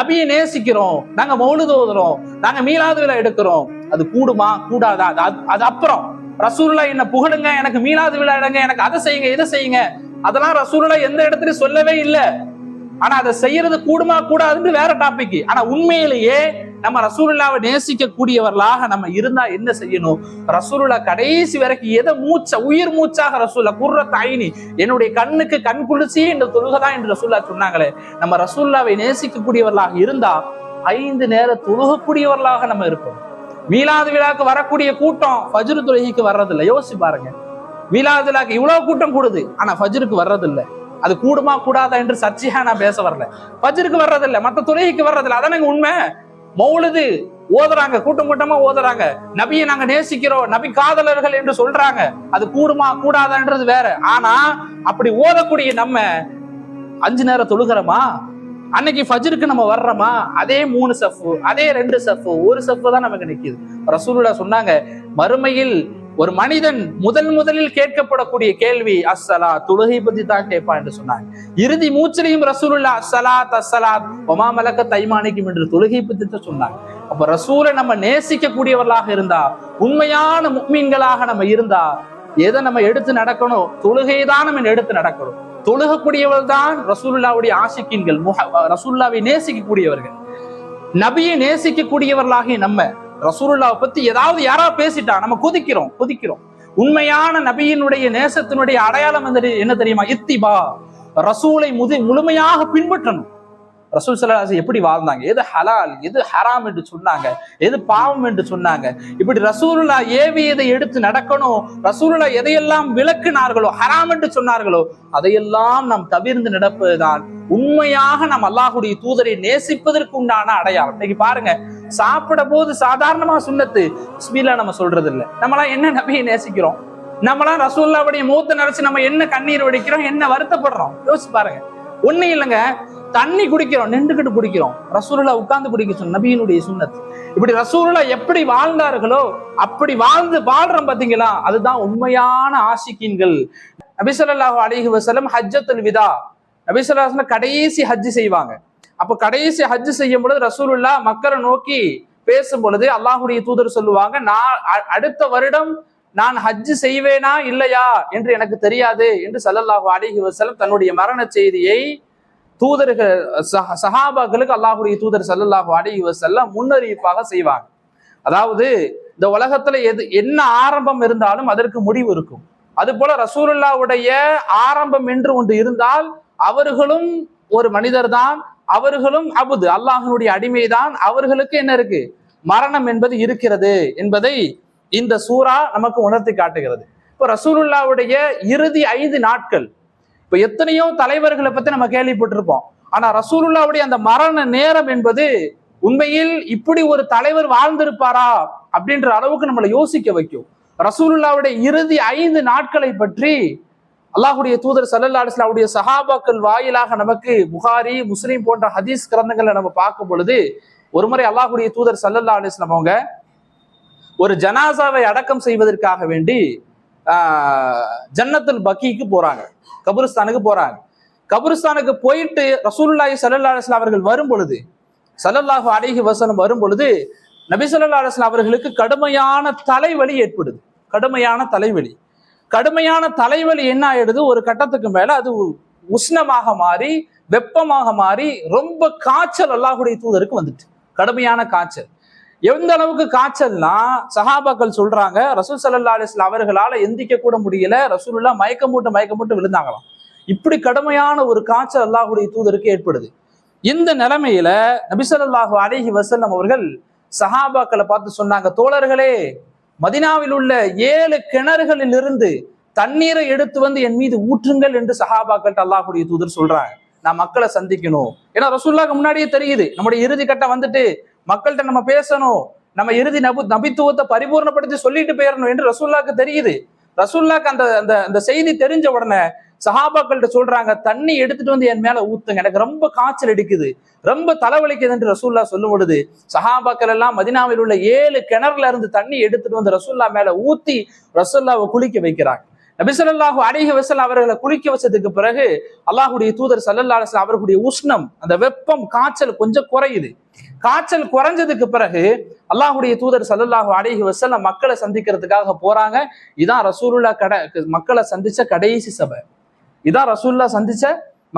நபியை நேசிக்கிறோம். நாங்க மௌலுது தோதுறோம் நாங்க மீளாதுகளை விழா எடுக்கிறோம். அது கூடுமா? கூடாதா? அது அது- அது அப்புறம். ரசூலுல்லா என்ன புகழுங்க எனக்கு மீளாது விழா எடுங்க எனக்கு அதை செய்யுங்க இதை செய்யுங்க. அதெல்லாம் ரசூலுல்லா எந்த இடத்துலயும் சொல்லவே இல்லை. ஆனா அதை செய்யறது கூடுமா கூடாதுன்னு வேற டாபிக் ஆனா உண்மையிலேயே நம்ம ரசூலுல்லாவை நேசிக்க கூடியவர்களாக நம்ம இருந்தா என்ன செய்யணும்? ரசூலுல்லா கடைசி வரைக்கும் எதை மூச்ச உயிர் மூச்சாக ரசூல்லா குர்ற தாயினி என்னுடைய கண்ணுக்கு கண் குளிர்ச்சி இந்த தொழுகதான் என்று ரசூல்லா சொன்னாங்களே. நம்ம ரசூல்லாவை நேசிக்க கூடியவர்களாக இருந்தா ஐந்து நேர தொழுகக்கூடியவர்களாக நம்ம இருப்போம். மீலாது விழாக்கு வரக்கூடிய கூட்டம் ஃபஜ்ரு தொழுகைக்கு வர்றதில்லை. யோசிச்சு பாருங்க. மீலாது விழாக்கு இவ்வளவு கூட்டம் கூடுது. ஆனா ஃபஜ்ருக்கு வர்றதில்லை. அது கூடுமா கூடாதா என்று சர்ச்சையா நான் பேச வரல. ஃபஜ்ருக்கு வர்றதில்ல மற்ற துறைக்கு வர்றதில்ல. அதானங்க உண்மை? மௌலுது ஓதுறாங்க கூட்டம் கூட்டமா ஓதுறாங்க. நபியை நாங்க நேசிக்கிறோம் நபி காதலர்கள் என்று சொல்றாங்க. அது கூடுமா கூடாதான்றது வேற. ஆனா அப்படி ஓதக்கூடிய நம்ம அஞ்சு நேரம் தொழுகிறோமா? அன்னைக்கு ஃபஜ்ருக்கு நம்ம வர்றோமா? அதே மூணு சஃப்பு அதே ரெண்டு சஃப்பு ஒரு சஃப்பு தான் நமக்கு நிக்குது. ரசூலுடா சொன்னாங்க மறுமையில் ஒரு மனிதன் முதல் முதலில் கேட்கப்படக்கூடிய கேள்வி அஸ்ஸலா தொழுகை பத்தி தான் கேட்பான் என்று சொன்னாங்க இறுதி மூச்சிலையும் ரசூலுல்லா அஸ்ஸலாத் அஸ்ஸலாத் ஒமா மலக்க தைமானிக்கும் என்று தொழுகை பத்தி தான் சொன்னாங்க அப்ப ரசூலை நம்ம நேசிக்கக்கூடியவர்களாக இருந்தா உண்மையான முக்மீன்களாக நம்ம இருந்தா எதை நம்ம எடுத்து நடக்கணும்? தொழுகை தான் நம்ம எடுத்து நடக்கணும். தொழுகக்கூடியவர்கள் தான் ரசூலுல்லாவுடைய ஆசிக்கீன்கள் ரசூல்லாவை நேசிக்கக்கூடியவர்கள். நபியை நேசிக்கக்கூடியவர்களாகிய நம்ம ரசூலுல்லாவை பத்தி ஏதாவது யாரா பேசிட்டா நம்ம குதிக்கிறோம் குதிக்கிறோம். உண்மையான நபியினுடைய நேசத்தினுடைய அடையாளம் வந்து என்ன தெரியுமா? இத்திபா. ரசூலை முது முழுமையாக பின்பற்றணும். ரசூல் சலாஸ் எப்படி வாழ்ந்தாங்க? எது ஹலால் எது ஹராம் என்று சொன்னாங்க? எது பாவம் என்று சொன்னாங்க? இப்படி ரசூலுல்லா ஏவியதை எடுத்து நடக்கணும்? ரசூலுல்லா எதையெல்லாம் விளக்குனார்களோ ஹராம் என்று சொன்னார்களோ அதையெல்லாம் நாம் தவிர்ந்து நடப்பதுதான் உண்மையாக நாம் அல்லாஹுடைய தூதரை நேசிப்பதற்கு உண்டான அடையாளம். இன்னைக்கு பாருங்க சாப்பிட போது சாதாரணமா சுண்ணத்து. பிஸ்மில்லா நம்ம சொல்றது இல்ல நம்மளாம் என்ன நபியை நேசிக்கிறோம்? நம்மளாம் ரசூல்லாவுடைய மூத்த நினைச்சு நம்ம என்ன கண்ணீர் வடிக்கிறோம்? என்ன வருத்தப்படுறோம்? யோசிச்சு பாருங்க. ஒண்ணு இல்லைங்க. தண்ணி குடிக்கிறோம் நின்றுகிட்டு குடிக்கிறோம். ரசூலுல்லா உட்கார்ந்து குடிக்க சொன்ன நபியினுடைய சுண்ணத் இப்படி ரசூலுல்லா எப்படி வாழ்ந்தார்களோ அப்படி வாழ்ந்து வாழ்றோம் பாத்தீங்களா? அதுதான் உண்மையான ஆசிக்கீன்கள். நபிசல்லாஹு அலிஹி வசலம் ஹஜ்ஜத்துல் விதா. நபிசல்லாஹ் கடைசி ஹஜ் செய்வாங்க. அப்ப கடைசி ஹஜ் செய்யும் பொழுது ரசூலுல்லா மக்களை நோக்கி பேசும் பொழுது அல்லாஹுடைய தூதர் சொல்லுவாங்க நான் அடுத்த வருடம் நான் ஹஜ்ஜு செய்வேனா இல்லையா? என்று எனக்கு தெரியாது என்று சல்லல்லாஹு அலிஹி வசலம் தன்னுடைய மரண செய்தியை தூதர்கள் சஹ- சஹாபாக்களுக்கு அல்லாஹுடைய தூதர் சல்லல்லாஹு அலைஹி வசல்லம் முன்னறிவிப்பாக செய்வாங்க. அதாவது இந்த உலகத்துல எது என்ன ஆரம்பம் இருந்தாலும் அதற்கு முடிவு இருக்கும். அது போல ரசூலுல்லாவுடைய ஆரம்பம் என்று ஒன்று இருந்தால் அவர்களும் ஒரு மனிதர் தான் அவர்களும் அபுது. அல்லாஹனுடைய அடிமைதான். அவர்களுக்கு என்ன இருக்கு? மரணம் என்பது இருக்கிறது என்பதை இந்த சூரா நமக்கு உணர்த்தி காட்டுகிறது. இப்போ ரசூலுல்லாவுடைய இறுதி ஐந்து நாட்கள். இப்ப எத்தனையோ தலைவர்களை பத்தி நம்ம கேள்விப்பட்டிருப்போம். ஆனா ரசூலுல்லாவுடைய அந்த மரண நேரம் என்பது உண்மையில் இப்படி ஒரு தலைவர் வாழ்ந்திருப்பாரா அப்படின்ற அளவுக்கு நம்மளை யோசிக்க வைக்கும். ரசூலுல்லாவுடைய இறுதி ஐந்து நாட்களை பற்றி அல்லாஹுடைய தூதர் சல்லல்லா அலிஸ்லாவுடைய சஹாபாக்கள் வாயிலாக நமக்கு புகாரி முஸ்லீம் போன்ற ஹதீஸ் கிரந்தங்களை நம்ம பார்க்கும் பொழுது ஒரு முறை அல்லாஹுடைய தூதர் சல்லல்லா அலிஸ்லாம் அவங்க ஒரு ஜனாசாவை அடக்கம் செய்வதற்காக வேண்டி ஆஹ், ஜன்னத்துல் பக்கிக்கு போறாங்க. கபுரிஸ்தானுக்கு போறாங்க. கபுரிஸ்தானுக்கு போயிட்டு ரசூல்லாஹி சல்லல்லா அலிஸ்லாம் அவர்கள் வரும் பொழுது சல்லல்லாஹு அலைஹி வசனம் வரும் பொழுது நபி ஸல்லல்லாஹு அவர்களுக்கு கடுமையான தலைவலி ஏற்படுது. கடுமையான தலைவலி. கடுமையான தலைவலி என்ன ஆயிடுது? ஒரு கட்டத்துக்கு மேல அது உஷ்ணமாக மாறி வெப்பமாக மாறி ரொம்ப காய்ச்சல் அல்லாஹுடைய தூதருக்கு வந்துட்டு. கடுமையான காய்ச்சல். எந்த அளவுக்கு காய்ச்சல்னா சஹாபாக்கள் சொல்றாங்க ரசூல் சல்லா அலிஸ்ல அவர்களால எந்திக்க கூட முடியல ரசூலுல்லா மயக்கம் போட்டு மயக்கம் போட்டு விழுந்தாங்களாம். இப்படி கடுமையான ஒரு காய்ச்சல் அல்லாஹுடைய தூதருக்கு ஏற்படுது. இந்த நிலைமையில நபிசல்லாஹு அலிஹி வசல்லம் அவர்கள் சஹாபாக்களை பார்த்து சொன்னாங்க தோழர்களே மதினாவில் உள்ள ஏழு கிணறுகளில் இருந்து தண்ணீரை எடுத்து வந்து என் மீது ஊற்றுங்கள் என்று சஹாபாக்கள்ட்ட அல்லாஹுடைய தூதர் சொல்றாங்க. நான் மக்களை சந்திக்கணும். ஏன்னா ரசூல்லாக்கு முன்னாடியே தெரியுது. நம்முடைய இறுதி கட்டம் வந்துட்டு மக்கள்கிட்ட நம்ம பேசணும். நம்ம இறுதி நபு நபித்துவத்தை பரிபூர்ணப்படுத்தி சொல்லிட்டு போயிடணும் என்று ரசூல்லாக்கு தெரியுது. ரசூல்லாக்கு அந்த அந்த அந்த செய்தி தெரிஞ்ச உடனே சஹாபாக்கள்கிட்ட சொல்றாங்க தண்ணி எடுத்துட்டு வந்து என் மேல ஊத்துங்க. எனக்கு ரொம்ப காய்ச்சல் அடிக்குது ரொம்ப தலைவலிக்குது என்று ரசூல்லா சொல்லும் பொழுது சஹாபாக்கள் எல்லாம் மதினாவில் உள்ள ஏழு கிணறுல இருந்து தண்ணி எடுத்துட்டு வந்து ரசூல்லா மேல ஊத்தி ரசூல்லாவை குளிக்க வைக்கிறாங்க. நபிசல்லாஹு அலிஹி வசல் அவர்களை குளிக்க வச்சதுக்கு பிறகு அல்லாஹுடைய தூதர் சல்லல்லா அலிஸ்லாம் அவர்களுடைய உஷ்ணம் அந்த வெப்பம் காய்ச்சல் கொஞ்சம் குறையுது. காய்ச்சல் குறைஞ்சதுக்கு பிறகு அல்லாஹுடைய தூதர் சல்லல்லாஹு அலிஹி வசல்ல மக்களை சந்திக்கிறதுக்காக போறாங்க. இதான் ரசூலுல்லா கடை மக்களை சந்திச்ச கடைசி சபை. இதான் ரசூல்லா சந்திச்ச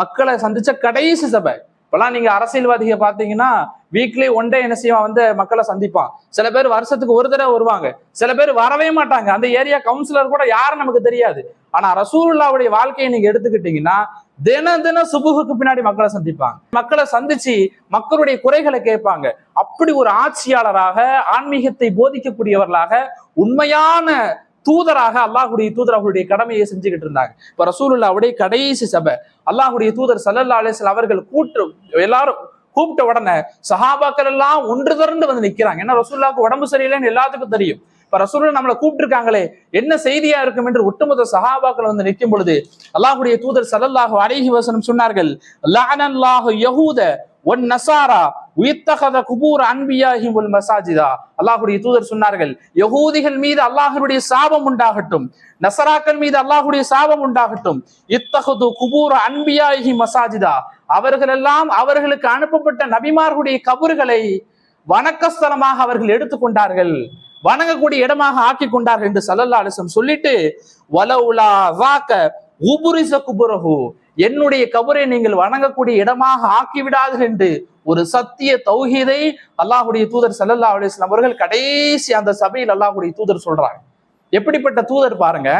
மக்களை சந்திச்ச கடைசி சபை. இப்பெல்லாம் நீங்க அரசியல்வாதிக பாத்தீங்கன்னா வீக்லி ஒன் டே என்ன செய்வான்? வந்து மக்களை சந்திப்பான். சில பேர் வருஷத்துக்கு ஒரு தடவை வருவாங்க. சில பேர் வரவே மாட்டாங்க. அந்த ஏரியா கவுன்சிலர் கூட யாரும் நமக்கு தெரியாது. ஆனா ரசூலுல்லாவுடைய வாழ்க்கையை நீங்க எடுத்துக்கிட்டீங்கன்னா தினம் தினம் சுபுகுக்கு பின்னாடி மக்களை சந்திப்பாங்க. மக்களை சந்திச்சு மக்களுடைய குறைகளை கேட்பாங்க. அப்படி ஒரு ஆட்சியாளராக ஆன்மீகத்தை போதிக்கக்கூடியவர்களாக உண்மையான தூதராக அல்லாஹுடைய தூதர் அவர்களுடைய கடமையை செஞ்சுக்கிட்டு இருந்தாங்க. இப்ப ரசூலுல்லாவுடைய கடைசி சபை அல்லாஹுடைய தூதர் சல்லல்லா அலிஸ்லாம் அவர்கள் கூட்டு எல்லாரும் கூப்பிட்ட உடனே சஹாபாக்கள் எல்லாம் ஒன்று திரண்டு வந்து நிக்கிறாங்க. ஏன்னா ரசூல்லாவுக்கு உடம்பு சரியில்லைன்னு எல்லாத்துக்கும் தெரியும். இப்ப ரசூல் நம்மளை கூப்பிட்டுருக்காங்களே என்ன செய்தியா இருக்கும் என்று ஒட்டுமொத்த சஹாபாக்கள் வந்து நிற்கும் பொழுது அல்லாஹுடைய தூதர் சலல்லாஹு அலைஹி வசனம் சொன்னார்கள் லானல்லாஹு யஹூத ஒன் நசாரா உயிர்த்தகத குபூர் அன்பியாஹி உல் மசாஜிதா. அல்லாஹுடைய தூதர் சொன்னார்கள் யகூதிகள் மீது அல்லாஹனுடைய சாபம் உண்டாகட்டும். நசராக்கள் மீது அல்லாஹுடைய சாபம் உண்டாகட்டும். இத்தகது குபூர் அன்பியாகி மசாஜிதா. அவர்கள் எல்லாம் அவர்களுக்கு அனுப்பப்பட்ட நபிமார்களுடைய கபறுகளை வணக்கஸ்தலமாக அவர்கள் எடுத்துக்கொண்டார்கள் வணங்கக்கூடிய இடமாக ஆக்கி கொண்டார்கள் என்று சல்லல்லா அலிசம் சொல்லிட்டு வலவுலா வாக்க உபுரிச குபுரகு என்னுடைய கபரை நீங்கள் வணங்கக்கூடிய இடமாக ஆக்கிவிடாது என்று ஒரு சத்திய தௌஹீதை அல்லாஹுடைய தூதர் சல்லல்லா அலிஸ்லாம் அவர்கள் கடைசி அந்த சபையில் அல்லாஹுடைய தூதர் சொல்றாங்க எப்படிப்பட்ட தூதர் பாருங்க.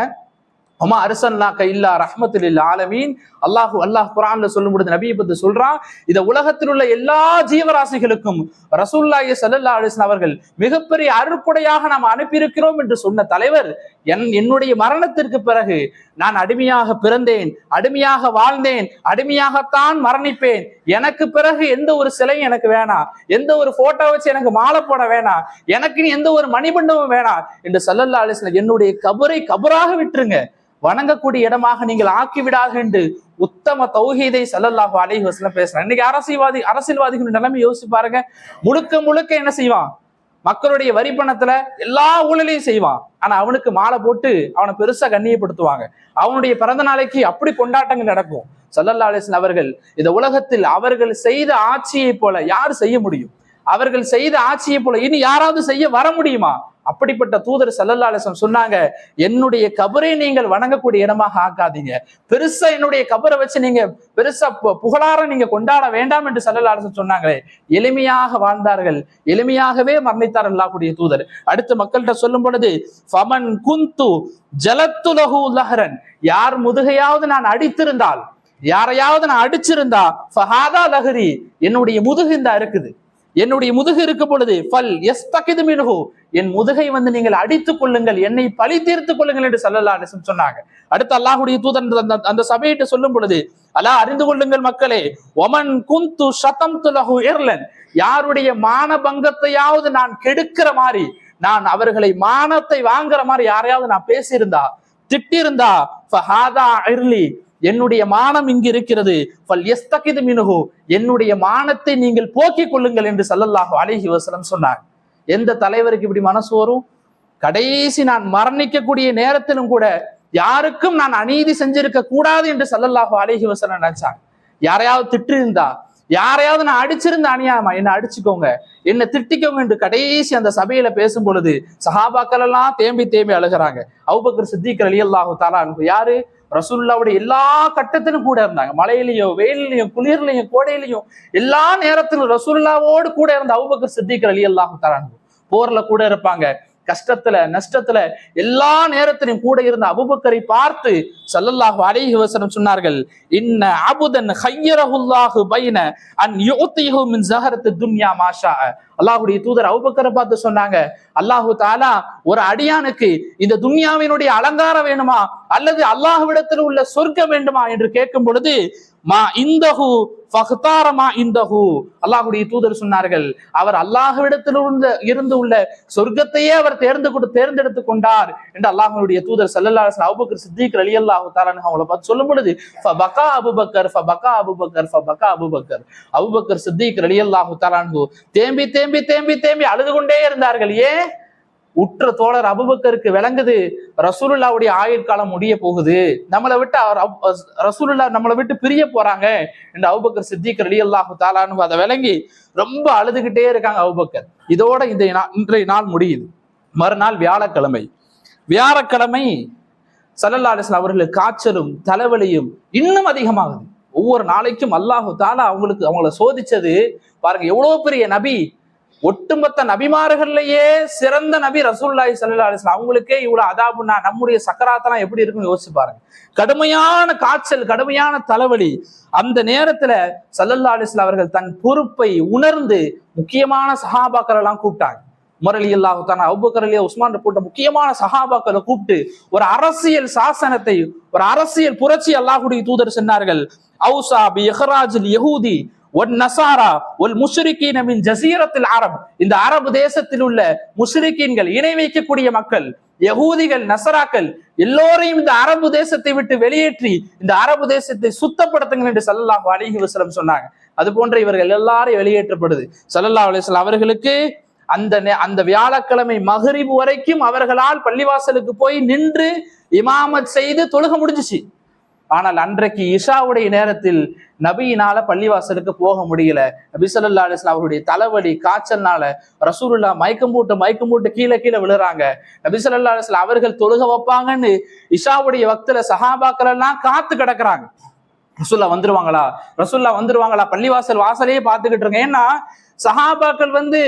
அம்மா அரசல்லாக்க இல்லா ரஹமத்துல் ஆலமீன். அல்லாஹு அல்லாஹ் குரான்ல சொல்லும் பொழுது நபியை பத்தி சொல்றான் இந்த உலகத்தில் உள்ள எல்லா ஜீவராசிகளுக்கும் ரசூல்லாய சல்லல்லா அலிஸ்லாம் அவர்கள் மிகப்பெரிய அருட்கொடையாக நாம் அனுப்பியிருக்கிறோம் என்று சொன்ன தலைவர் என் என்னுடைய மரணத்திற்கு பிறகு நான் அடிமையாக பிறந்தேன் அடிமையாக வாழ்ந்தேன் அடிமையாகத்தான் மரணிப்பேன். எனக்கு பிறகு எந்த ஒரு சிலையும் எனக்கு வேணாம் எந்த ஒரு போட்டோ வச்சு எனக்கு மாலை போட வேணாம் எனக்கு எந்த ஒரு மணிமண்டபம் வேணாம் என்று சல்லல்லா அலிஸ்லாம் என்னுடைய கபரை கபராக விட்டுருங்க. வணங்கக்கூடிய இடமாக நீங்கள் ஆக்கிவிடாது என்று உத்தம தௌஹீதை சல்லல்லாஹு அலைஹி வஸல்லம் பேசுறாங்க இன்னைக்கு அரசியல்வாதி அரசியல்வாதிகளின் நிலைமை யோசிச்சு பாருங்க. முழுக்க முழுக்க என்ன செய்வான்? மக்களுடைய வரி பணத்துல எல்லா ஊழலையும் செய்வான். ஆனா அவனுக்கு மாலை போட்டு அவனை பெருசா கண்ணியப்படுத்துவாங்க. அவனுடைய பிறந்த நாளைக்கு அப்படி கொண்டாட்டங்கள் நடக்கும். சல்லல்லா அலிஸ்லாம் அவர்கள் இந்த உலகத்தில் அவர்கள் செய்த ஆட்சியை போல யார் செய்ய முடியும்? அவர்கள் செய்த ஆட்சியை போல இனி யாராவது செய்ய வர முடியுமா? அப்படிப்பட்ட தூதர் சல்லல்லா சொன்னாங்க என்னுடைய கபரை நீங்கள் வணங்கக்கூடிய இடமாக ஆக்காதீங்க. பெருசா என்னுடைய கபரை வச்சு நீங்க பெருசா புகழார நீங்க கொண்டாட வேண்டாம் என்று சல்லல்லா சொன்னாங்களே எளிமையாக வாழ்ந்தார்கள். எளிமையாகவே மரணித்தார் கூடிய தூதர். அடுத்து மக்கள்கிட்ட சொல்லும் பொழுது ஃபமன் குந்து ஜலத்துலகு லஹரன். யார் முதுகையாவது நான் அடித்திருந்தால் யாரையாவது நான் அடிச்சிருந்தா ஃபஹாதா லஹரி. என்னுடைய முதுகு இந்த இருக்குது. என்னுடைய முதுகு இருக்கும் பொழுது ஃபல் எஸ் தக்கிது மினுகு என் முதுகை வந்து நீங்கள் அடித்துக் கொள்ளுங்கள் என்னை பழி தீர்த்துக் கொள்ளுங்கள் என்று சல்லல்லா அலிசம் சொன்னாங்க. அடுத்து அல்லாஹுடைய தூதன் அந்த அந்த சபையிட்டு சொல்லும் பொழுது அல்லா அறிந்து கொள்ளுங்கள் மக்களே ஒமன் குந்து சதம் துலகு எர்லன் யாருடைய மானபங்கத்தையாவது நான் கெடுக்கிற மாதிரி நான் அவர்களை மானத்தை வாங்குற மாதிரி யாரையாவது நான் பேசியிருந்தா திட்டிருந்தா ஃபஹாதா இர்லி என்னுடைய மானம் இங்கு இருக்கிறது மினுகு என்னுடைய மானத்தை நீங்கள் போக்கிக் கொள்ளுங்கள் என்று சல்லல்லாஹு அலிஹி வசலம் சொன்னார் எந்த தலைவருக்கு இப்படி மனசு வரும்? கடைசி நான் மரணிக்கக்கூடிய நேரத்திலும் கூட யாருக்கும் நான் அநீதி செஞ்சிருக்க கூடாது என்று சல்லல்லாஹு அலிஹி வசனம் நினைச்சாங்க. யாரையாவது திட்டு இருந்தா யாரையாவது நான் அடிச்சிருந்த அணியாமா என்ன அடிச்சுக்கோங்க. என்ன திட்டிக்கோங்க என்று கடைசி அந்த சபையில பேசும் பொழுது சஹாபாக்கள் எல்லாம் தேம்பி தேம்பி அழுகிறாங்க. அவுபக்கர் சித்திகர் அலி அல்லாஹு தாலா யாரு? ரசூல்லாவுடைய எல்லா கட்டத்திலும் கூட இருந்தாங்க. மழையிலையும் வெயிலையும் குளிர்லையும் கோடையிலையும் எல்லா நேரத்திலும் ரசூல்லாவோடு கூட இருந்த அவுபக்கர் சித்திகர் அலி அல்லாஹு தரான் போர்ல கூட இருப்பாங்க. கஷ்டத்துல நஷ்டத்துல எல்லா நேரத்திலும் கூட இருந்த அபுபக்கரை பார்த்து சல்லல்லாஹு அலைஹி வசனம் சொன்னார்கள் இன்ன அபுதன் ஹையரஹுல்லாஹு பைன அன் யுத்திஹு மின் ஜஹரத்து துன்யா மாஷா. அல்லாஹுடைய தூதர் அபுபக்கரை பார்த்து சொன்னாங்க அல்லாஹு தாலா ஒரு அடியானுக்கு இந்த துன்யாவினுடைய அலங்காரம் வேணுமா? அல்லது அல்லாஹ்விடத்தில் உள்ள சொர்க்கம் வேண்டுமா? என்று கேட்கும் பொழுது மா இந்தஹு அல்லாஹுடைய தூதர் சொன்னார்கள் அவர் அல்லாஹ்விடத்தில் இருந்து இருந்து உள்ள சொர்க்கத்தையே அவர் தேர்ந்து கொண்டு தேர்ந்தெடுத்து கொண்டார் என்று அல்லாஹுடைய தூதர் சல்லல்லா அபுபக்கர் சித்திக் அலி அல்லாஹு தாலான் அவங்கள பார்த்து சொல்லும் பொழுது ஃபபகா அபுபக்கர் ஃபபகா Abu Bakr ஃபபகா Abu Bakr. Abu Bakr Siddiq அலி அல்லாஹு தாலான்ஹு தேம்பி தேம்பி தேம்பி தேம்பி அழுது கொண்டே இருந்தார்கள். ஏன்? உற்ற தோழர் அபுபக்கருக்கு விளங்குது ரசூலுல்லாவுடைய ஆயுட்காலம் முடிய போகுது. நம்மளை விட்டு அவர் அப்- ரசூலுல்லா நம்மளை விட்டு பிரிய போறாங்க என்று அபுபக்கர் சித்திக் அலி அல்லாஹு தாலான்னு அதை விளங்கி ரொம்ப அழுதுகிட்டே இருக்காங்க அபுபக்கர். இதோட இந்த நா- இன்றைய நாள் முடியுது. மறுநாள் வியாழக்கிழமை. வியாழக்கிழமை சல்லல்லா அலிஸ்லாம் அவர்களுக்கு காய்ச்சலும் தலைவலியும் இன்னும் அதிகமாகுது. ஒவ்வொரு நாளைக்கும் அல்லாஹு தாலா அவங்களுக்கு அவங்கள சோதிச்சது. பாருங்க எவ்வளவு பெரிய நபி. ஒட்டுமொத்த நபிமார்கள்லயே சிறந்த நபி ரசூல்லாய் சல்லா அலிஸ்லாம் அவங்களுக்கே இவ்வளவு அதாபுன்னா நம்முடைய சக்கராத்தெல்லாம் எப்படி இருக்குன்னு யோசிச்சு பாருங்க. கடுமையான காய்ச்சல் கடுமையான தலைவலி அந்த நேரத்துல சல்லல்லா அலிஸ்லாம் அவர்கள் தன் பொறுப்பை உணர்ந்து முக்கியமான சஹாபாக்கள் எல்லாம் கூப்பிட்டாங்க. முரளி அல்லாஹு தானா உஸ்மான் போட்ட முக்கியமான சஹாபாக்களை கூப்பிட்டு ஒரு அரசியல் சாசனத்தை ஒரு அரசியல் புரட்சி அல்லாஹுடைய தூதர் சொன்னார்கள். அவுசா பி யகூதி யஹூதி ஒன் நசாரா ஒல் முஷ்ரிகீன மின் ஜசீரத்தில் அரப். இந்த அரபு தேசத்தில் உள்ள முஷ்ரிகீன்கள் இணை வைக்கக்கூடிய மக்கள் யகூதிகள் நசராக்கள் எல்லோரையும் இந்த அரபு தேசத்தை விட்டு வெளியேற்றி இந்த அரபு தேசத்தை சுத்தப்படுத்துங்கள் என்று சல்லாஹ் அலிஹி வசலம் சொன்னாங்க. அது போன்ற இவர்கள் எல்லாரும் வெளியேற்றப்படுது. சல்லல்லாஹு அலிஸ்லாம் அவர்களுக்கு அந்த நே- அந்த வியாழக்கிழமை மகரிபு வரைக்கும் அவர்களால் பள்ளிவாசலுக்கு போய் நின்று இமாமத் செய்து தொழுக முடிஞ்சுச்சு. ஆனால் அன்றைக்கு இஷாவுடைய நேரத்தில் நபியினால பள்ளிவாசலுக்கு போக முடியல. நபிசல்லா ஸல்லல்லாஹு அவருடைய தலைவலி காய்ச்சல்னால ரசூலுல்லா மயக்கம் போட்டு மயக்கம் போட்டு கீழே கீழே விழுறாங்க. நபிசல்லா ஸல்லல்லாஹு அவர்கள் தொழுக வைப்பாங்கன்னு இஷாவுடைய வக்தில சஹாபாக்கள் எல்லாம் காத்து கிடக்குறாங்க. ரசுல்லா வந்துருவாங்களா? ரசுல்லா வந்துருவாங்களா? பள்ளிவாசல் வாசலையே பார்த்துக்கிட்டு இருக்கேன் ஏன்னா சஹாபாக்கள் வந்து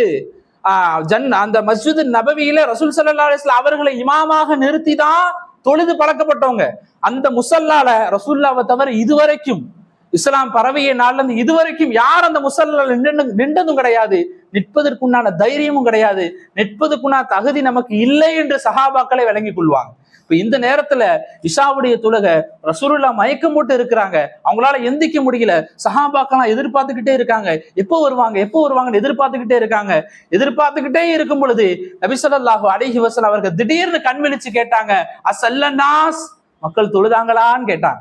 ஆஹ் ஜன் அந்த மஸ்ஜித் நபவியில ரசூல் சல்லா அலிஸ்லாம் அவர்களை இமாமாக நிறுத்தி தான் தொழுது பழக்கப்பட்டவங்க. அந்த முசல்லால ரசூல்லாவை தவிர இதுவரைக்கும் இஸ்லாம் பரவிய நாள்ல இருந்து இதுவரைக்கும் யார் அந்த முசல்லால நின்று நின்றதும் கிடையாது. நிற்பதற்குண்டான தைரியமும் கிடையாது. நிற்பதற்குண்டான தகுதி நமக்கு இல்லை என்று சஹாபாக்களை விளங்கிக் கொள்வாங்க. இப்ப இந்த நேரத்துல இஷாவுடைய தொழுகை ரசூருல்லா மயக்கம் போட்டு இருக்கிறாங்க. அவங்களால எந்திக்க முடியல. சஹாபாக்கெல்லாம் எதிர்பார்த்துக்கிட்டே இருக்காங்க. எப்போ வருவாங்க? எப்போ வருவாங்கன்னு எதிர்பார்த்துக்கிட்டே இருக்காங்க. எதிர்பார்த்துக்கிட்டே இருக்கும் பொழுது நபிசல்லாஹு ஸல்லல்லாஹு வசல் அவர்கள் திடீர்னு கண் விழிச்சு கேட்டாங்க. அசல்லனாஸ் மக்கள் தொழுதாங்களான்னு கேட்டாங்க.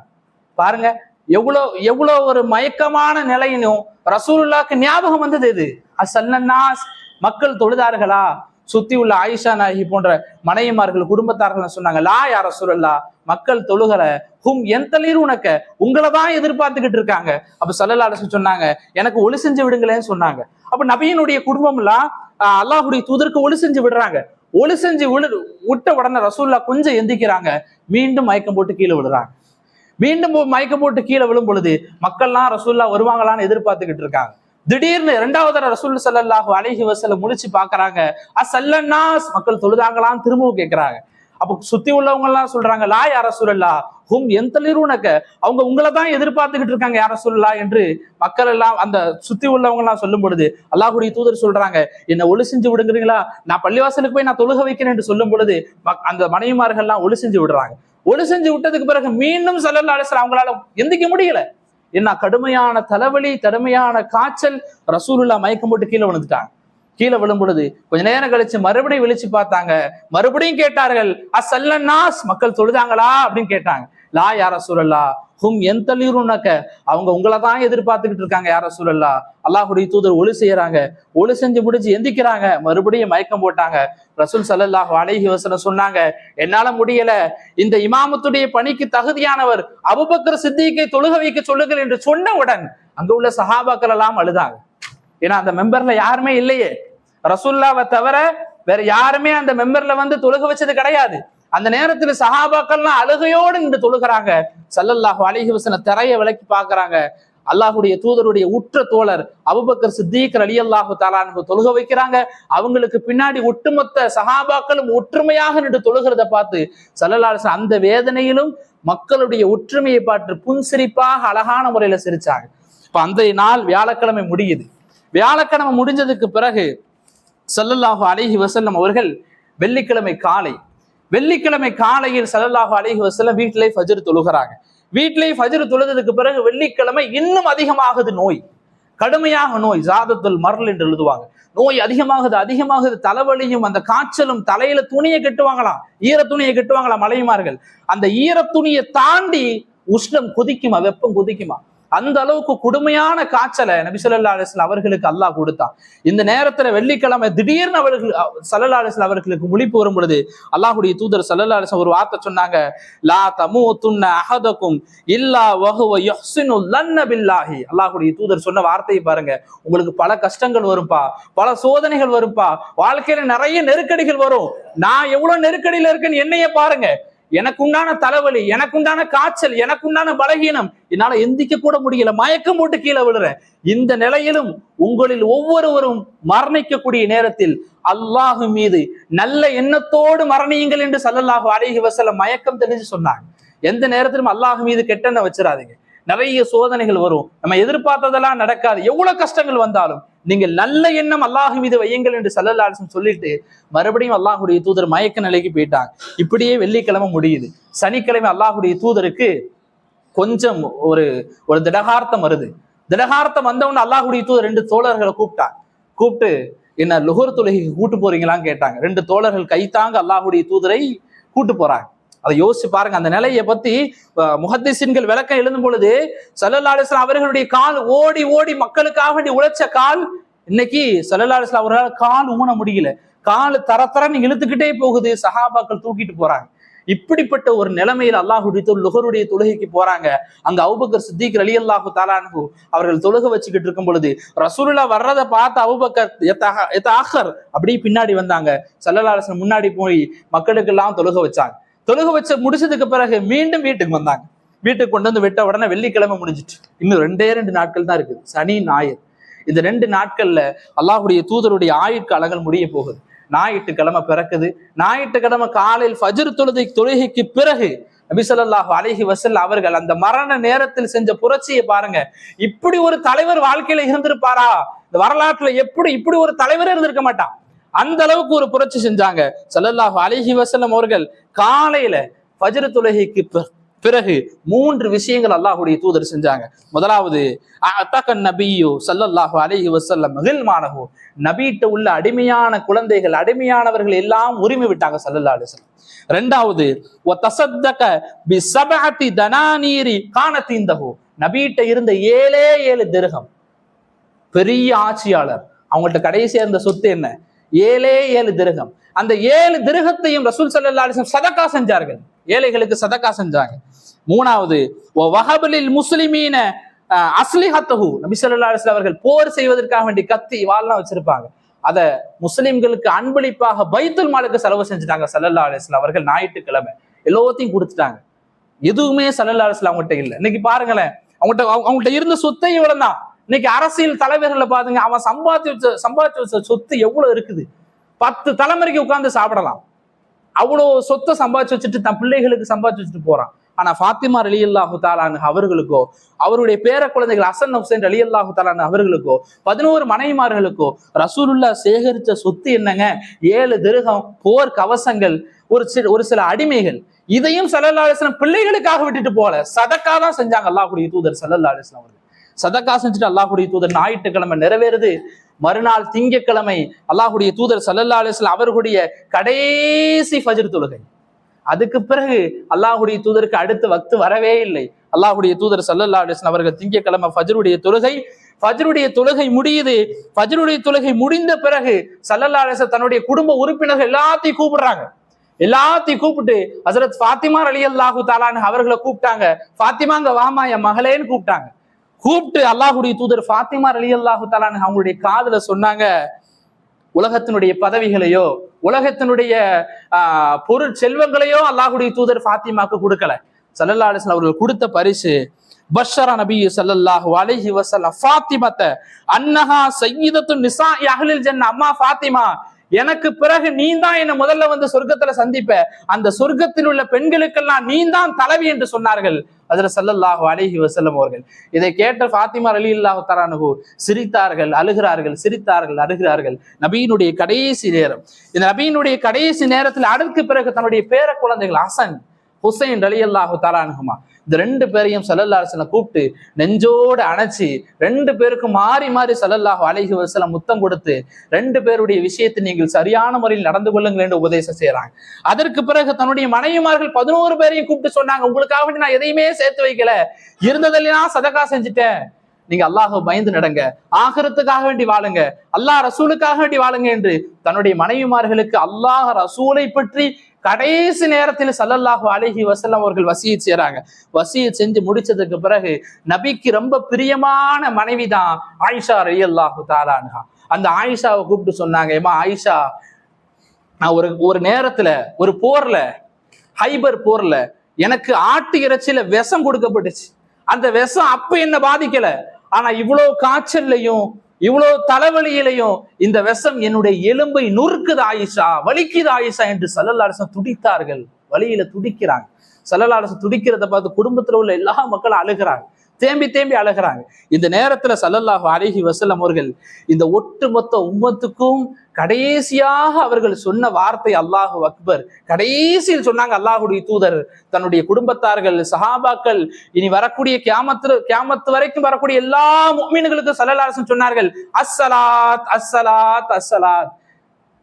பாருங்க எவ்வளோ எவ்வளோ ஒரு மயக்கமான நிலையினும் ரசூலுல்லாக்கு ஞாபகம் வந்தது இது அசல்லன்னாஸ் மக்கள் தொழுதார்களா? சுத்தி உள்ள ஆயிஷா நாயகி போன்ற மனைவிமார்கள் குடும்பத்தார்கள் சொன்னாங்க லா யார ரசூலுல்லா மக்கள் தொழுகல. ஹும் என் தளிர் உனக்க? உங்களை தான் எதிர்பார்த்துக்கிட்டு இருக்காங்க. அப்ப சல்லல்லா அரசு சொன்னாங்க எனக்கு ஒளி செஞ்சு விடுங்களேன்னு சொன்னாங்க. அப்ப நபியினுடைய குடும்பம் எல்லாம் ஆஹ், தூதருக்கு ஒளி செஞ்சு விடுறாங்க. ஒளி செஞ்சு விழு விட்ட உடனே ரசூல்லா கொஞ்சம் எந்திக்கிறாங்க. மீண்டும் மயக்கம் போட்டு கீழே விழுறாங்க. மீண்டும் மயக்கம் போட்டு கீழே விழும் பொழுது மக்கள்லாம் ரசூல்லா வருவாங்களான்னு எதிர்பார்த்துக்கிட்டு இருக்காங்க. திடீர்னு இரண்டாவது ரசூல் ஸல்லல்லாஹு அலைஹி வசல முடிச்சு பாக்குறாங்க அசல்லன்னாஸ் மக்கள் தொழுதாங்களான்னு திரும்பவும் கேட்கிறாங்க அப்போ சுத்தி உள்ளவங்க எல்லாம் சொல்றாங்க லா யார சொல்லலா ஹும் எந்தளிருனக்க அவங்க உங்களை தான் எதிர்பார்த்துக்கிட்டு இருக்காங்க யார சொல்லலா என்று மக்கள் எல்லாம் அந்த சுத்தி உள்ளவங்க எல்லாம் சொல்லும் பொழுது அல்லாஹுடைய தூதர் சொல்றாங்க என்ன ஒளி செஞ்சு விடுங்கிறீங்களா? நான் பள்ளிவாசலுக்கு போய் நான் தொழுக வைக்கிறேன் என்று சொல்லும் பொழுது அந்த மனைவிமார்கள் எல்லாம் ஒளி செஞ்சு விடுறாங்க. ஒளி செஞ்சு விட்டதுக்கு பிறகு மீண்டும் சல்லல்லா அலிஸ்லாம் அவங்களால எந்திக்க முடியல. என்ன கடுமையான தலைவலி கடுமையான காய்ச்சல் ரசூலுல்லா மயக்கம் போட்டு கீழே விழுந்துட்டாங்க. கீழே விழும் பொழுது கொஞ்ச நேரம் கழிச்சு மறுபடியும் விழிச்சு பார்த்தாங்க. மறுபடியும் கேட்டார்கள் அசல்லன்னாஸ் மக்கள் தொழுதாங்களா? அப்படின்னு கேட்டாங்க. லா யார சூழல்லா ஹும் எந்த அவங்க உங்களை தான் எதிர்பார்த்துக்கிட்டு இருக்காங்க யார சூழல்லா அல்லாஹுடைய தூதர் ஒளி செய்யறாங்க. ஒளி செஞ்சு முடிச்சு எந்திக்கிறாங்க. மறுபடியும் மயக்கம் போட்டாங்க. ரசூல் சல்லாஹ் அலைஹி வசனம் சொன்னாங்க என்னால முடியல. இந்த இமாமத்துடைய பணிக்கு தகுதியானவர் அபுபக்கர் சித்திகை தொழுக வைக்க சொல்லுங்கள் என்று சொன்னவுடன் அங்க உள்ள சஹாபாக்கள் எல்லாம் அழுதாங்க. ஏன்னா அந்த மெம்பர்ல யாருமே இல்லையே. ரசூல்லாவை தவிர வேற யாருமே அந்த மெம்பர்ல வந்து தொழுக வச்சது கிடையாது. அந்த நேரத்துல சஹாபாக்கள்லாம் அழுகையோடு நின்று தொழுகிறாங்க. சல்லல்லாஹு அலைஹி வஸல்லம் திரைய விளக்கி பாக்குறாங்க அல்லாஹுடைய தூதருடைய உற்ற தோழர் அபுபக்கர் சித்தீக்கர் அலி அல்லாஹு தாலானுக்கு தொழுக வைக்கிறாங்க. அவங்களுக்கு பின்னாடி ஒட்டுமொத்த சஹாபாக்களும் ஒற்றுமையாக நின்று தொழுகிறத பார்த்து சல்லல்லாஹு அந்த வேதனையிலும் மக்களுடைய ஒற்றுமையை பார்த்து புன்சிரிப்பாக அழகான முறையில சிரிச்சாங்க. இப்ப அந்த நாள் வியாழக்கிழமை முடியுது. வியாழக்கிழமை முடிஞ்சதுக்கு பிறகு சல்லல்லாஹு அலைஹி வசல்லம் அவர்கள் வெள்ளிக்கிழமை காலை வெள்ளிக்கிழமை காலையில் ஸல்லல்லாஹு அலைஹி வசலம் வீட்டிலே ஃபஜர் தொழுகிறாங்க. வீட்டிலே ஃபஜர் தொழுததுக்கு பிறகு வெள்ளிக்கிழமை இன்னும் அதிகமாகுது நோய். கடுமையாக நோய் ஜாதத்துல் மரல் என்று எழுதுவாங்க. நோய் அதிகமாகுது அதிகமாகுது தலைவலியும் அந்த காய்ச்சலும் தலையில துணியை கட்டுவாங்களாம் ஈர துணியை கட்டுவாங்களாம் மலையுமார்கள் அந்த ஈர துணியை தாண்டி உஷ்ணம் கொதிக்குமா வெப்பம் கொதிக்குமா? அந்த அளவுக்கு கொடுமையான காய்ச்சலை நபி ஸல்லல்லாஹு அவர்களுக்கு அல்லாஹ் கொடுத்தான். இந்த நேரத்துல வெள்ளிக்கிழமை திடீர்னு அவர்கள் ஸல்லல்லாஹு அலைஹி அவர்களுக்கு முழிப்பு வரும் பொழுது அல்லாஹுடைய தூதர் ஸல்லல்லாஹு அலைஹி ஒரு வார்த்தை சொன்னாங்க லா தமூதுன்ன அஹதக்கும் இல்லா வஹுவ யுஹ்சினு லன்ன பில்லாஹி. அல்லாஹ்வுடைய தூதர் சொன்ன வார்த்தையை பாருங்க. உங்களுக்கு பல கஷ்டங்கள் வரும்பா பல சோதனைகள் வரும்பா வாழ்க்கையில நிறைய நெருக்கடிகள் வரும். நான் எவ்வளவு நெருக்கடியில இருக்கேன்னு என்னைய பாருங்க. எனக்குண்டான தலைவலி எனக்குண்டான காய்ச்சல் எனக்குண்டான பலகீனம். என்னால எந்திக்க கூட முடியல. மயக்கம் போட்டு கீழே விழுறேன். இந்த நிலையிலும் உங்களில் ஒவ்வொருவரும் மரணிக்கக்கூடிய நேரத்தில் அல்லாஹு மீது நல்ல எண்ணத்தோடு மரணியுங்கள் என்று சல்லல்லாஹு அழகி வசல மயக்கம் தெரிஞ்சு சொன்னாங்க. எந்த நேரத்திலும் அல்லாஹ் மீது கெட்டெண்ண வச்சிடாதீங்க நிறைய சோதனைகள் வரும். நம்ம எதிர்பார்த்ததெல்லாம் நடக்காது. எவ்வளவு கஷ்டங்கள் வந்தாலும் நீங்கள் நல்ல எண்ணம் அல்லாஹ் மீது வையுங்கள் என்று சல்லல்லாஹு சொல்லிட்டு மறுபடியும் அல்லாஹுடைய தூதர் மயக்க நிலைக்கு போயிட்டாங்க. இப்படியே வெள்ளிக்கிழமை முடியுது. சனிக்கிழமை அல்லாஹுடைய தூதருக்கு கொஞ்சம் ஒரு ஒரு திடகார்த்தம் வருது. திடகார்த்தம் வந்தவொன்னு அல்லாஹுடைய தூதர் ரெண்டு தோழர்களை கூப்பிட்டாங்க. கூப்பிட்டு என்ன லுகர் தொழுகைக்கு கூட்டு போறீங்களான்னு கேட்டாங்க. ரெண்டு தோழர்கள் கைத்தாங்க அல்லாஹுடைய தூதரை கூட்டு போறாங்க. அதை யோசிச்சு பாருங்க. அந்த நிலையை பத்தி முகத்திசின்கள் விளக்கம் எழுதும் பொழுது சல்லல்லா அவர்களுடைய கால் ஓடி ஓடி மக்களுக்காக வேண்டி உழைச்ச கால் இன்னைக்கு சல்லல்லா அவர்களால் கால் ஊன முடியல. கால் தர தரன்னு இழுத்துக்கிட்டே போகுது. சஹாபாக்கள் தூக்கிட்டு போறாங்க. இப்படிப்பட்ட ஒரு நிலைமையில் அல்லாஹுடைய லுகருடைய தொழுகைக்கு போறாங்க. அங்க அவுபக்கர் சித்திக் அலி அல்லாஹு தாலானு அவர்கள் தொழுக வச்சுக்கிட்டு இருக்கும் பொழுது ரசூலுல்லா வர்றதை பார்த்து அவுபக்கர் எத்த- எத்த அப்படியே பின்னாடி வந்தாங்க. சல்லல்லாஹு முன்னாடி போய் மக்களுக்கெல்லாம் தொழுக வச்சாங்க. தொழுக வச்ச முடிச்சதுக்கு பிறகு மீண்டும் வீட்டுக்கு வந்தாங்க. வீட்டுக்கு கொண்டு வந்து விட்ட உடனே வெள்ளிக்கிழமை முடிஞ்சிட்டு இன்னும் ரெண்டே ரெண்டு நாட்கள் தான் இருக்குது. சனி ஞாயிறு. இந்த ரெண்டு நாட்கள்ல அல்லாஹுடைய தூதருடைய ஆயுட்காலங்கள் முடிய போகுது. ஞாயிற்றுக்கிழமை பிறக்குது. ஞாயிற்றுக்கிழமை காலையில் ஃபஜ்ர் தொழுதை தொழுகைக்கு பிறகு நபிசல்லாஹு அலஹி வசல் அவர்கள் அந்த மரண நேரத்தில் செஞ்ச புரட்சியை பாருங்க. இப்படி ஒரு தலைவர் வாழ்க்கையில இருந்திருப்பாரா? இந்த வரலாற்றுல எப்படி இப்படி ஒரு தலைவரே இருந்திருக்க மாட்டான்? அந்த அளவுக்கு ஒரு புரட்சி செஞ்சாங்க. சல்லல்லாஹு அலிஹி வசல்லம் அவர்கள் காலையில பஜ்ர துலகிக்கு பிறகு மூன்று விஷயங்கள் அல்லாஹுடைய தூதர் செஞ்சாங்க. முதலாவது அத்தகன் நபியோ சல்லல்லாஹு அலைஹி வஸல்லம் நபீட்ட உள்ள அடிமையான குழந்தைகள் அடிமையானவர்கள் எல்லாம் உரிமை விட்டாங்க சல்லல்லா அலைஹி ரெண்டாவது ஒத்தசத்தக பி சபஅத்தி தனானீரி இருந்த ஏழே ஏழு திருகம். பெரிய ஆட்சியாளர். அவங்கள்ட்ட கடைசியா இருந்த சொத்து என்ன? ஏழே ஏழு திருகம். அந்த ஏழு திருகத்தையும் ரசூல் சல்லா அலிஸ்லம் சதக்கா செஞ்சார்கள். ஏழைகளுக்கு சதக்கா செஞ்சாங்க மூணாவது வஹபலில் முஸ்லிமீன அஹ், அஸ்லிஹத்தஹு. நபி ஸல்லல்லாஹு அலைஹி அவர்கள் போர் செய்வதற்காக வேண்டி கத்தி வாள்லாம் வச்சிருப்பாங்க. அதை முஸ்லிம்களுக்கு அன்பளிப்பாக பைத்துல் மாலுக்கு செலவு செஞ்சுட்டாங்க சல்லல்லா அலிஸ்லாம் அவர்கள் ஞாயிற்றுக்கிழமை. எல்லாத்தையும் கொடுத்துட்டாங்க. எதுவுமே சல்லல்லா அலிஸ்லாம் அவங்ககிட்ட இல்லை. இன்னைக்கு பாருங்களேன் அவங்ககிட்ட அவங்க- அவங்ககிட்ட இருந்த சொத்தை இவ்வளவு தான் இன்னைக்கு அரசியல் தலைவர்களை பாருங்க அவன் சம்பாதி வச்ச சம்பாதிச்சு வச்ச சொத்து எவ்வளவு இருக்குது? பத்து தலைமுறைக்கு உட்கார்ந்து சாப்பிடலாம். அவ்வளோ சொத்தை சம்பாதிச்சு வச்சுட்டு தன் பிள்ளைகளுக்கு சம்பாதிச்சு வச்சுட்டு போறான். ஆனா ஃபாத்திமா அலி அல்லாஹு தாலானு அவர்களுக்கோ அவருடைய பேர குழந்தைகள் அசன் ஹுசைன் அலி அல்லாஹு தாலானு அவர்களுக்கோ பதினோரு மனைவிமார்களுக்கோ ரசூலுல்லா சேகரிச்ச சொத்து என்னங்க? ஏழு திருகம் போர் கவசங்கள் ஒரு சில ஒரு சில அடிமைகள். இதையும் சல்லல்லா அலிஸ்லாம் பிள்ளைகளுக்காக விட்டுட்டு போல சதக்கா தான் செஞ்சாங்க. கூடிய தூதர் சல்லல்லா அலிஸ்லாம் அவர்கள். சதக்கா செஞ்சுட்டு அல்லாஹுடைய தூதர் ஞாயிற்றுக்கிழமை நிறைவேறுது. மறுநாள் திங்கட்கிழமை அல்லாஹுடைய தூதர் சல்லல்லா அலிஸ்லாம் அவர்களுடைய கடைசி ஃபஜர் தொழுகை. அதுக்கு பிறகு அல்லாஹுடைய தூதருக்கு அடுத்த வக்து வரவே இல்லை. அல்லாஹுடைய தூதர் சல்லல்லா அலிஸ்லாம் அவர்கள் திங்கக்கிழமை ஃபஜ்ருடைய தொழுகை ஃபஜ்ருடைய தொழுகை முடியுது. ஃபஜ்ருடைய தொழுகை முடிந்த பிறகு சல்லல்லா அலிஸ்லாம் தன்னுடைய குடும்ப உறுப்பினர்கள் எல்லாத்தையும் கூப்பிடுறாங்க. எல்லாத்தையும் கூப்பிட்டு ஹசரத் ஃபாத்திமா அலி அல்லாஹு தாலான்னு அவர்களை கூப்பிட்டாங்க. ஃபாத்திமாங்க வாமா என் மகளேன்னு கூப்பிட்டாங்க. கூப்பிட்டு அல்லாஹுடைய தூதர் ஃபாத்திமா அலி அல்லாஹு தாலான் அவங்களுடைய காதல சொன்னாங்க உலகத்தினுடைய பதவிகளையோ உலகத்தினுடைய ஆஹ், பொருள் செல்வங்களையோ அல்லாஹுடைய தூதர் ஃபாத்திமாக்கு கொடுக்கல. சல்லல்லா அலிஸ்லாம் அவர்கள் கொடுத்த பரிசு பஷரா நபி சல்லல்லாஹு அலைஹி வஸல்லம் ஃபாத்திமத்த அன்னஹா சையீதத்து நிசா அஹ்லில் ஜன்ன அம்மா ஃபாத்திமா எனக்கு பிறகு நீ தான் என்ன முதல்ல வந்து சொர்க்கத்துல சந்திப்ப. அந்த சொர்க்கத்தில் உள்ள பெண்களுக்கெல்லாம் நீ தான் தலைவி என்று சொன்னார்கள். அதுல சல்லல்லாஹு அலிஹி வசல்லம் அவர்கள். இதை கேட்ட ஃபாத்திமா அலி இல்லாஹு தரானுகு சிரித்தார்கள் அழுகிறார்கள் சிரித்தார்கள் அழுகிறார்கள். நபியினுடைய கடைசி நேரம். இந்த நபியினுடைய கடைசி நேரத்தில் அதற்கு பிறகு தன்னுடைய பேர குழந்தைகள் ஹசன் ஹுசைன் அலி அல்லாஹு தரானுகுமா இந்த ரெண்டு பேரையும் சல்லல்லா அலிஸ்லாம் கூப்பிட்டு நெஞ்சோடு அணைச்சி ரெண்டு பேருக்கும் மாறி மாறி சல்லல்லாஹ் அலைஹி வஸல்லம் முத்தம் கொடுத்து ரெண்டு பேருடைய விஷயத்தை நீங்கள் சரியான முறையில் நடந்து கொள்ளுங்கள் என்று உபதேசம் செய்யறாங்க அதற்கு பிறகு தன்னுடைய மனைவிமார்கள் பதினோரு பேரையும் கூப்பிட்டு சொன்னாங்க உங்களுக்காக வேண்டி நான் எதையுமே சேர்த்து வைக்கல. இருந்ததெல்லாம் சதக்கா செஞ்சுட்டேன். நீங்க அல்லாஹ பயந்து நடங்க. ஆகரத்துக்காக வேண்டி வாழுங்க. அல்லாஹ் ரசூலுக்காக வேண்டி வாழுங்க என்று தன்னுடைய மனைவிமார்களுக்கு அல்லாஹ் ரசூலை பற்றி கடைசி நேரத்தில் சல்லல்லாஹு அழகி வசல்லம் அவர்கள் வசியை செய்றாங்க. வசியை செஞ்சு முடிச்சதுக்கு பிறகு நபிக்கு ரொம்ப பிரியமான மனைவி தான் ஆயிஷா ரலியல்லாஹு தாலானுஹா அந்த ஆயிஷாவை கூப்பிட்டு சொன்னாங்க ஏமா ஆயிஷா நான் ஒரு ஒரு நேரத்துல ஒரு போர்ல ஹைபர் போர்ல எனக்கு ஆட்டு இறைச்சியில விஷம் கொடுக்கப்பட்டுச்சு. அந்த விஷம் அப்ப என்ன பாதிக்கல. ஆனா இவ்வளவு காய்ச்சல்லையும் இவ்வளவு தலைவலியிலையும் இந்த விஷம் என்னுடைய எலும்பை நுறுக்குது ஆயிஷா வலிக்குது ஆயிஷா என்று சல்லல்லாரசன் துடித்தார்கள். வழியில துடிக்கிறாங்க. சல்லல்லாரசன் துடிக்கிறத பார்த்து குடும்பத்துல உள்ள எல்லா மக்களும் அழுகிறாங்க. தேம்பி தேம்பி அழகிறாங்க. இந்த நேரத்துல சல்லல்லாஹு அலைஹி வசல்லம் அவர்கள் இந்த ஒட்டுமொத்த உம்மத்துக்கும் கடைசியாக அவர்கள் சொன்ன வார்த்தை அல்லாஹு அக்பர். கடைசியில் சொன்னாங்க அல்லாஹுடைய தூதர் தன்னுடைய குடும்பத்தார்கள் சஹாபாக்கள் இனி வரக்கூடிய கியாமத்து கியாமத்து வரைக்கும் வரக்கூடிய எல்லா மீன்களுக்கும் சல்லல்லாசன் சொன்னார்கள் அஸ்ஸலாத் அஸ்ஸலாத் அஸ்ஸலாத்.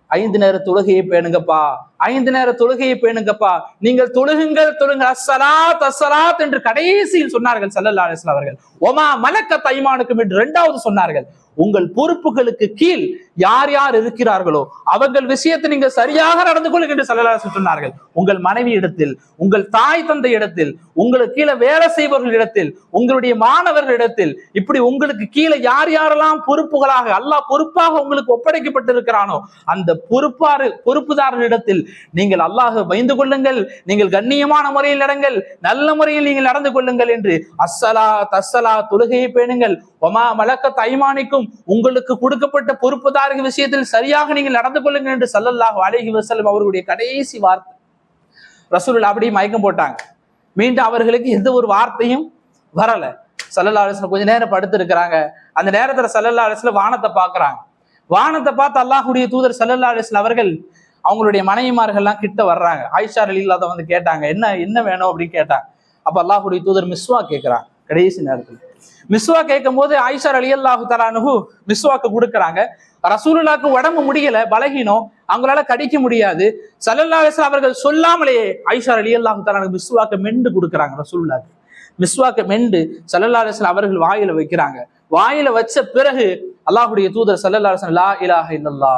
ஐந்து நேர தொழுகையை பேணுங்கப்பா. ஐந்து நேர தொழுகையை பேணுங்கப்பா. நீங்கள் தொழுகுங்கள் தொழுங்க அசலாத் அசலாத் என்று கடைசியில் சொன்னார்கள் சல்லல்லா அலிஸ்லாம் அவர்கள். ஒமா மலக்க தைமானுக்கும் என்று இரண்டாவது சொன்னார்கள். உங்கள் பொறுப்புகளுக்கு கீழ் யார் யார் இருக்கிறார்களோ அவர்கள் விஷயத்தை நீங்க சரியாக நடந்து கொள்ளுங்க என்று சல்லல்லா சொன்னார்கள். உங்கள் மனைவி இடத்தில் உங்கள் தாய் தந்தை இடத்தில் உங்களுக்கு கீழே வேலை செய்பவர்களிடத்தில் உங்களுடைய மாணவர்களிடத்தில் இப்படி உங்களுக்கு கீழே யார் யாரெல்லாம் பொறுப்புகளாக அல்லாஹ் பொறுப்பாக உங்களுக்கு ஒப்படைக்கப்பட்டிருக்கிறானோ அந்த பொறுப்பாறு பொறுப்புதாரர்களிடத்தில் நீங்கள் அல்லாஹ் பயந்து கொள்ளுங்கள் நீங்கள் கண்ணியமான முறையில் நடங்கள் நல்ல முறையில் நீங்கள் நடந்து கொள்ளுங்கள் என்று அஸ்ஸலா தஸ்ஸலா தொழுகையை பேணுங்கள். ஒமா மலக்க தைமானிக்கும் உங்களுக்கு கொடுக்கப்பட்ட பொறுப்புதாரக விஷயத்தில் சரியாக நீங்கள் நடந்து கொள்ளுங்கள் என்று சல்லல்லாஹ் அலேஹி வசலம் அவர்களுடைய கடைசி வார்த்தை. ரசூல் அப்படியே மயக்கம் போட்டாங்க. மீண்டும் அவர்களுக்கு எந்த ஒரு வார்த்தையும் வரல. சல்லல்லா அலிஸ்ல கொஞ்ச நேரம் படுத்து இருக்கிறாங்க அந்த நேரத்துல சல்லல்லா அலிஸ்ல வானத்தை பாக்குறாங்க வானத்தை பார்த்து அல்லாஹுடைய தூதர் சல்லல்லா அலிஸ்ல அவர்கள் அவங்களுடைய மனைவிமார்கள்லாம் கிட்ட வர்றாங்க. ஆயிஷா அலில்லாத வந்து கேட்டாங்க என்ன என்ன வேணும்? அப்படின்னு கேட்டாங்க. அப்ப அல்லாஹுடைய தூதர் மிஸ்வா கேட்கிறாங்க கடைசி நேரத்துல. மிஸ்வா கேட்கும் போது ஆயிஷா அலி அல்லாஹு தலானுகு மிஸ்வாக்கு கொடுக்குறாங்க. ரசூலுல்லாக்கு உடம்பு முடியல பலகீனம் அவங்களால கடிக்க முடியாது. சல்லல்லா அலிஸ்லாம் அவர்கள் சொல்லாமலேயே ஆயிஷா அலி அல்லாஹு தலானு மிஸ்வாக்கு மெண்டு கொடுக்குறாங்க ரசூலுல்லாக்கு. மிஸ்வாக்கு மெண்டு சல்லல்லா அலிஸ்லாம் அவர்கள் வாயில வைக்கிறாங்க. வாயில வச்ச பிறகு அல்லாஹுடைய தூதர் சல்லல்லா அலிஸ்லாம் லா இலாஹ இல்லல்லா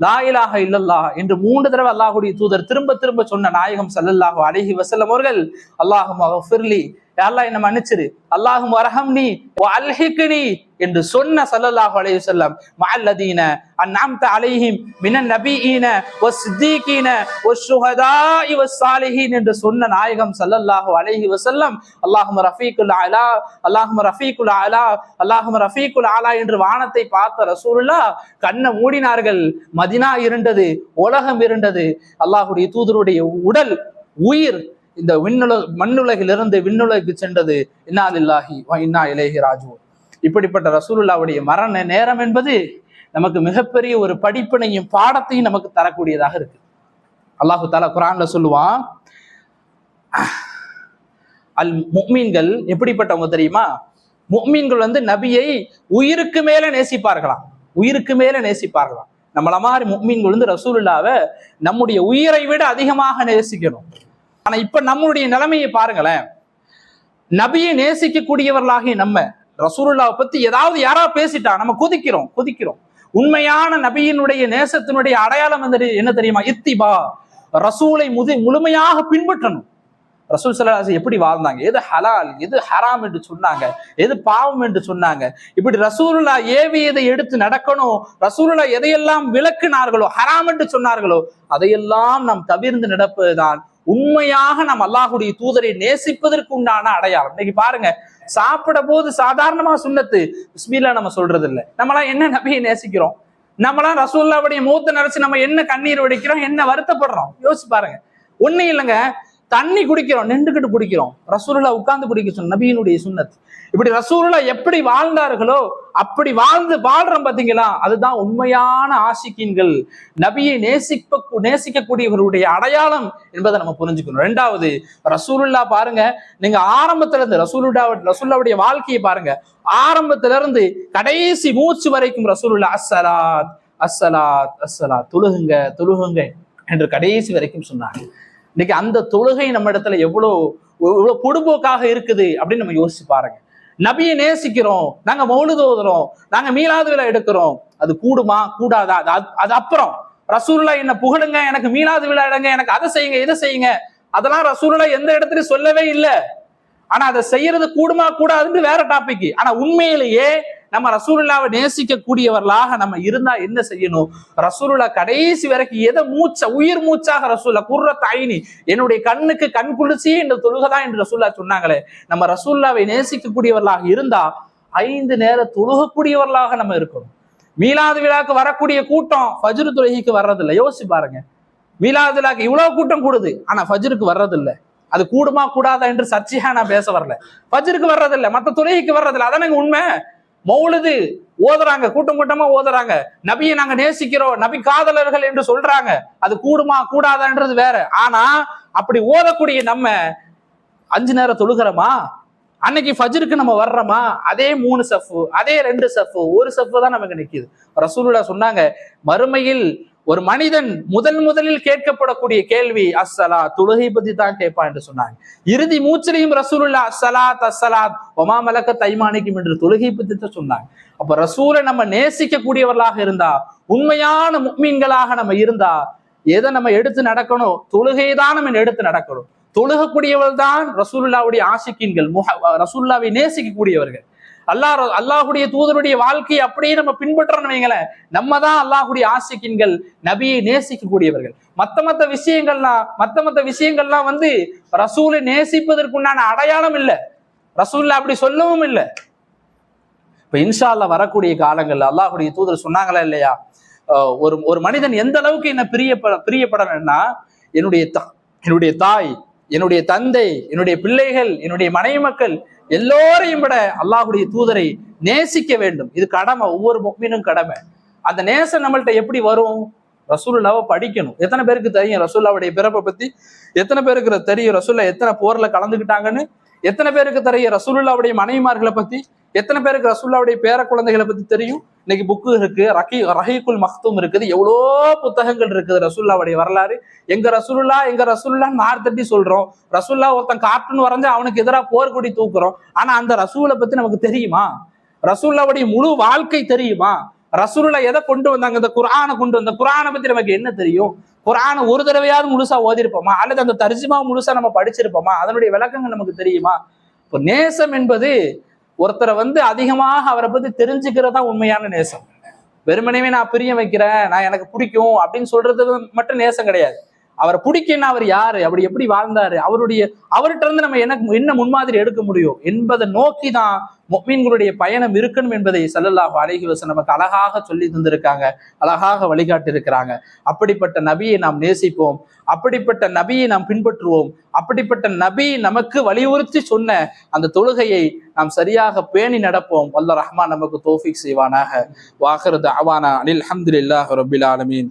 லா இலாக இல்லல்லா என்று மூன்று தடவை அல்லாஹுடைய தூதர் திரும்ப திரும்ப சொன்ன நாயகம் சல்லல்லாஹு அலைஹி வசல்லம் அவர்கள் அல்லாஹு அகஃபிர்லி அல்லாஹ் என்ன மன்னிச்சிரு? அல்லாஹும் வரஹம் வரஹம்னி அல்ஹிக்னி என்று சொன்ன சல்லல்லாஹு அலைஹி வஸல்லம். மஅல்லதீன அன்அம்த அலைஹிம் மினன் நபியீன வஸ்ஸிதீகீன வஷ்ஷுஹதாஇ வஸ்ஸாலிஹீன் என்று சொன்ன நாயகம் சல்லல்லாஹு அலைஹி வஸல்லம். அல்லாஹும் ரஃபீக்குல் அலா அல்லாஹும் ரஃபீக்குல் அலா அல்லாஹும் ரஃபீக்குல் அலா என்று வானத்தை பார்த்த ரசூலுல்லாஹ் கண்ணை மூடினார்கள். மதினா இருண்டது உலகம் இருண்டது அல்லாஹுடைய தூதருடைய உடல் உயிர் இந்த விண்ணுல மண்ணுலகிலிருந்து விண்ணுலகு சென்றது இன்னா இல்லாஹி இன்னா இலேஹி ராஜுவோம் இப்படிப்பட்ட ரசூலுல்லாவுடைய மரண நேரம் என்பது நமக்கு மிகப்பெரிய ஒரு படிப்பினையும் பாடத்தையும் நமக்கு தரக்கூடியதாக இருக்கு. அல்லாஹு தாலா குரான்ல சொல்லுவான் அல் முக்மீன்கள் எப்படிப்பட்டவங்க தெரியுமா? முக்மீன்கள் வந்து நபியை உயிருக்கு மேல நேசிப்பார்களாம். உயிருக்கு மேல நேசிப்பார்களாம். நம்மள மாதிரி முக்மீன்கள் வந்து ரசூலுல்லாவை நம்முடைய உயிரை விட அதிகமாக நேசிக்கணும். ஆனா இப்ப நம்மளுடைய நிலைமையை பாருங்களேன். நபியை நேசிக்கக்கூடியவர்களாகிய நம்ம ரசூலுல்லாவை பத்தி ஏதாவது யாராவது பேசிட்டா நம்ம கொதிக்கிறோம் கொதிக்கிறோம். உண்மையான நபியினுடைய நேசத்தினுடைய அடையாளம் வந்து என்ன தெரியுமா? இத்திபா. ரசூலை முது முழுமையாக பின்பற்றணும். ரசூல் சலாஸ் எப்படி வாழ்ந்தாங்க? எது ஹலால் எது ஹராம் என்று சொன்னாங்க? எது பாவம் என்று சொன்னாங்க? இப்படி ரசூலுல்லா ஏவியதை எடுத்து நடக்கணும். ரசூலுல்லா எதையெல்லாம் விளக்குனார்களோ ஹராம் என்று சொன்னார்களோ அதையெல்லாம் நாம் தவிர்ந்து நடப்பதுதான் உண்மையாக நாம் அல்லாஹுடைய தூதரை நேசிப்பதற்கு உண்டான அடையாளம். இன்னைக்கு பாருங்க சாப்பிட போது சாதாரணமா சுண்ணத்து பிஸ்மில்லா நம்ம சொல்றது இல்லை நம்மளாம் என்ன நபியை நேசிக்கிறோம்? நம்மளாம் ரசூல்லாவுடைய மூத்த நினைச்சு நம்ம என்ன கண்ணீர் வடிக்கிறோம் என்ன வருத்தப்படுறோம்? யோசிச்சு பாருங்க. ஒண்ணு இல்லைங்க தண்ணி குடிக்கிறோம் நின்றுக்கிட்டு குடிக்கிறோம். ரசூலுல்லா உட்கார்ந்து குடிக்க சொன்ன நபியினுடைய சுண்ணத் இப்படி ரசூலுல்லா எப்படி வாழ்ந்தார்களோ அப்படி வாழ்ந்து வாழ்றோம் பார்த்தீங்களா அதுதான் உண்மையான ஆசிக்கின்கள். நபியை நேசிப்ப நேசிக்கக்கூடியவர்களுடைய அடையாளம் என்பதை நம்ம புரிஞ்சுக்கணும். ரெண்டாவது ரசூலுல்லா பாருங்க நீங்க ஆரம்பத்துல இருந்து ரசூலுடா ரசூல்லாவுடைய வாழ்க்கையை பாருங்க. ஆரம்பத்துல இருந்து கடைசி மூச்சு வரைக்கும் ரசூலுல்லா அஸ்ஸலாத் அஸ்ஸலாத் அஸ்ஸலாத் தொழுகுங்க தொழுகுங்க என்று கடைசி வரைக்கும் சொன்னாங்க. இன்னைக்கு அந்த தொழுகை நம்ம இடத்துல எவ்வளோ இவ்வளோ பொடுபோக்காக இருக்குது அப்படின்னு நம்ம யோசிச்சு பாருங்க. நபியை நேசிக்கிறோம் நாங்க மௌலுதோதுறோம் நாங்க மீளாது விழா எடுக்கிறோம் அது கூடுமா கூடாதா? அது அது- அது அப்புறம். ரசூலுல்லா என்ன புகழுங்க எனக்கு மீளாது விழா எடுங்க எனக்கு அதை செய்யுங்க இதை செய்யுங்க. அதெல்லாம் ரசூலுல்லா எந்த இடத்துலயும் சொல்லவே இல்லை. ஆனா அதை செய்யறது கூடுமா கூடாதுன்னு வேற டாபிக் ஆனா உண்மையிலேயே நம்ம ரசூலுல்லாவை நேசிக்க கூடியவர்களாக நம்ம இருந்தா என்ன செய்யணும்? ரசூலுல்லா கடைசி வரைக்கும் எதை மூச்ச உயிர் மூச்சாக ரசூல்லா குர்ர தாயினி என்னுடைய கண்ணுக்கு கண் குளிர்ச்சியே இந்த தொழுகதான் என்று ரசூல்லா சொன்னாங்களே. நம்ம ரசூல்லாவை நேசிக்கக்கூடியவர்களாக இருந்தா ஐந்து நேர தொழுகக்கூடியவர்களாக நம்ம இருக்கணும். மீலாது விழாக்கு வரக்கூடிய கூட்டம் ஃபஜ்ரு தொழுகைக்கு வர்றதில்லை. யோசிச்சு பாருங்க. மீலாது விழாக்கு இவ்வளவு கூட்டம் கூடுது. ஆனா ஃபஜ்ருக்கு வர்றதில்லை. அது கூடுமா கூடாதா என்று சர்ச்சையா நான் பேச வரல. ஃபஜ்ருக்கு வர்றதில்லை. மத்த தொழுகைக்கு வர்றதில்லை. அதானங்க உண்மை? மௌலுது ஓதுறாங்க கூட்டம் கூட்டமா ஓதுறாங்க. நபியை நாங்க நேசிக்கிறோம் நபி காதலர்கள் என்று சொல்றாங்க. அது கூடுமா கூடாதான்றது வேற. ஆனா அப்படி ஓதக்கூடிய நம்ம அஞ்சு நேரம் தொழுகிறோமா? அன்னைக்கு ஃபஜ்ருக்கு நம்ம வர்றோமா? அதே மூணு சஃப்பு அதே ரெண்டு சஃப்பு ஒரு சஃப்பு தான் நமக்கு நிக்குது. ரசூலுடா சொன்னாங்க மறுமையில் ஒரு மனிதன் முதல் முதலில் கேட்கப்படக்கூடிய கேள்வி அஸ்ஸலா துலகை பத்தி தான் கேட்பான் என்று சொன்னாங்க. இறுதி மூச்சிலையும் ரசூலுல்லா அஸ்ஸலாத் அஸ்ஸலாத் ஒமா மலக்க தைமானிக்கும் என்று தொழுகை பத்தி தான் சொன்னாங்க. அப்ப ரசூலை நம்ம நேசிக்க கூடியவர்களாக இருந்தா உண்மையான முக்மீன்களாக நம்ம இருந்தா எதை நம்ம எடுத்து நடக்கணும்? தொழுகை தான் நம்ம எடுத்து நடக்கணும். தொழுகக்கூடியவர்கள் தான் ரசூலுல்லாவுடைய ஆசிக்கின்கள் முஹ ரசூலுல்லாவை நேசிக்கக்கூடியவர்கள். அல்லாஹ் அல்லாஹுடைய தூதருடைய வாழ்க்கையை அப்படியே நம்ம பின்பற்றணும் வைங்களேன். நம்ம தான் அல்லாஹுடைய ஆசிக்கின்கள் நபியை நேசிக்கக்கூடியவர்கள். மத்த மத்த விஷயங்கள்லாம் மத்த மத்த விஷயங்கள்லாம் வந்து ரசூலை நேசிப்பதற்குண்டான அடையாளம் இல்லை. ரசூல்ல அப்படி சொல்லவும் இல்லை. இப்ப இன்ஷா வரக்கூடிய காலங்கள்ல அல்லாஹுடைய தூதர் சொன்னாங்களா இல்லையா? ஒரு ஒரு மனிதன் எந்த அளவுக்கு என்ன பிரியப்பட பிரியப்படணும்னா என்னுடைய தா- என்னுடைய தாய் என்னுடைய தந்தை என்னுடைய பிள்ளைகள் என்னுடைய மனைவி மக்கள் எல்லோரையும் விட அல்லாஹுடைய தூதரை நேசிக்க வேண்டும். இது கடமை ஒவ்வொரு முக்மீனும் கடமை. அந்த நேசம் நம்மள்ட்ட எப்படி வரும்? ரசூல்லாவை படிக்கணும். எத்தனை பேருக்கு தெரியும் ரசூல்லாவுடைய பிறப்பை பத்தி? எத்தனை பேருக்கு தெரியும் ரசூல்லா எத்தனை போர்ல கலந்துக்கிட்டாங்கன்னு? எத்தனை பேருக்கு தெரியும் ரசூல்லாவுடைய மனைவிமார்களை பத்தி? எத்தனை பேருக்கு ரசூல்லாவுடைய பேர குழந்தைகளை பத்தி தெரியும்? இன்னைக்கு புக்கு இருக்கு. ரகி ரஹீக்குல் மக்தூம் இருக்குது. எவ்வளோ புத்தகங்கள் இருக்குது ரசூல்லாவுடைய வரலாறு. எங்க ரசுல்லா எங்க ரசுல்லான்னு நார் தட்டி சொல்றோம். ரசூல்லா ஒருத்தன் கார்ட்டூன் வரைஞ்சு அவனுக்கு எதிராக போர்க்குடி தூக்குறோம். ஆனா அந்த ரசூலை பத்தி நமக்கு தெரியுமா? ரசூல்லாவுடைய முழு வாழ்க்கை தெரியுமா? ரசூலுல்லா எதை கொண்டு வந்தாங்க? இந்த குரானை கொண்டு வந்த குரானை பத்தி நமக்கு என்ன தெரியும்? குரானை ஒரு தடவையாவது முழுசா ஓதிருப்போமா அல்லது அந்த தர்ஜிமா முழுசா நம்ம படிச்சிருப்போமா? அதனுடைய விளக்கங்கள் நமக்கு தெரியுமா? இப்போ நேசம் என்பது ஒருத்தரை வந்து அதிகமாக அவரை பத்தி தெரிஞ்சுக்கிறதா உண்மையான நேசம். வெறுமனையுமே நான் பிரிய வைக்கிறேன் நான் எனக்கு பிடிக்கும் அப்படின்னு சொல்றது மட்டும் நேசம் கிடையாது. அவரை பிடிக்குன்னா அவர் யாரு? அப்படி எப்படி வாழ்ந்தாரு? அவருடைய அவர்கிட்ட இருந்து நம்ம என்ன என்ன முன்மாதிரி எடுக்க முடியும் என்பதை நோக்கி தான் மீன்களுடைய பயணம் இருக்கணும் என்பதை செல்லல்லா அலைஹி நமக்கு அழகாக சொல்லி தந்திருக்காங்க. அழகாக வழிகாட்டி இருக்கிறாங்க அப்படிப்பட்ட நபியை நாம் நேசிப்போம். அப்படிப்பட்ட நபியை நாம் பின்பற்றுவோம். அப்படிப்பட்ட நபி நமக்கு வலியுறுத்தி சொன்ன அந்த தொழுகையை நாம் சரியாக பேணி நடப்போம். வல்ல ரஹ்மான் நமக்கு தோஃபிக் செய்வானாக. வாகரது அவானா அனில் அஹமதுல்லாஹ் ரபில் ஆலமீன்.